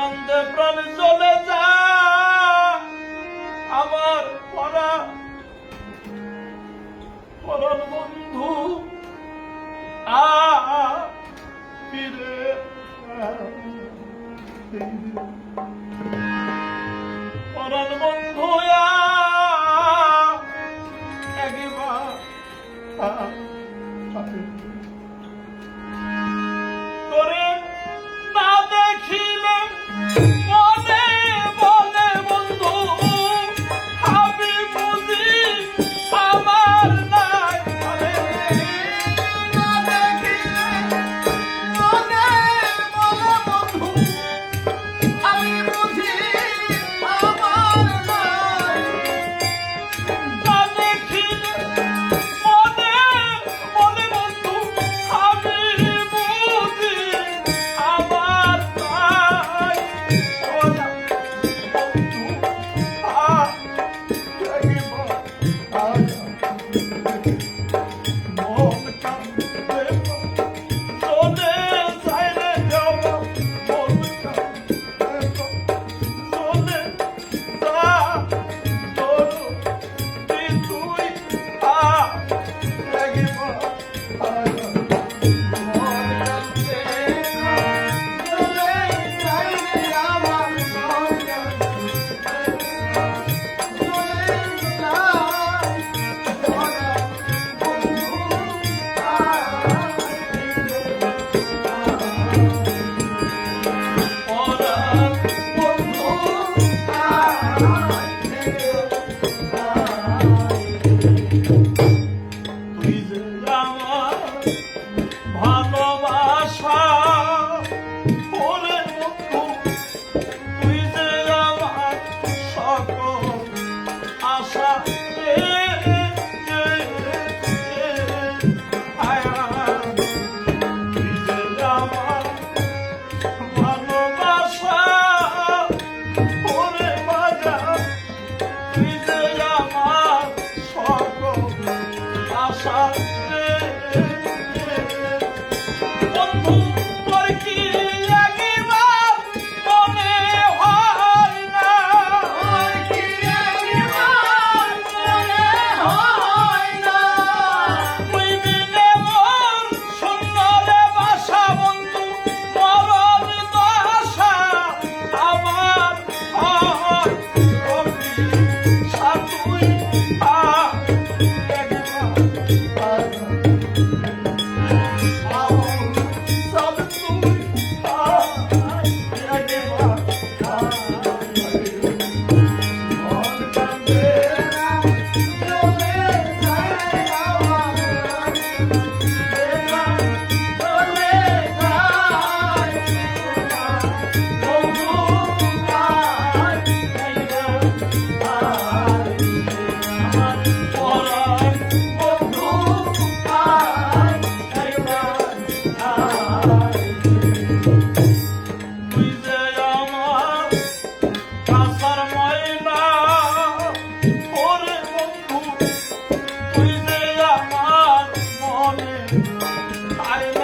কান্দে প্রাণ চলে যা আমার পরা পরাণ বন্ধু আ ফিরে পরাণ বন্ধু 打你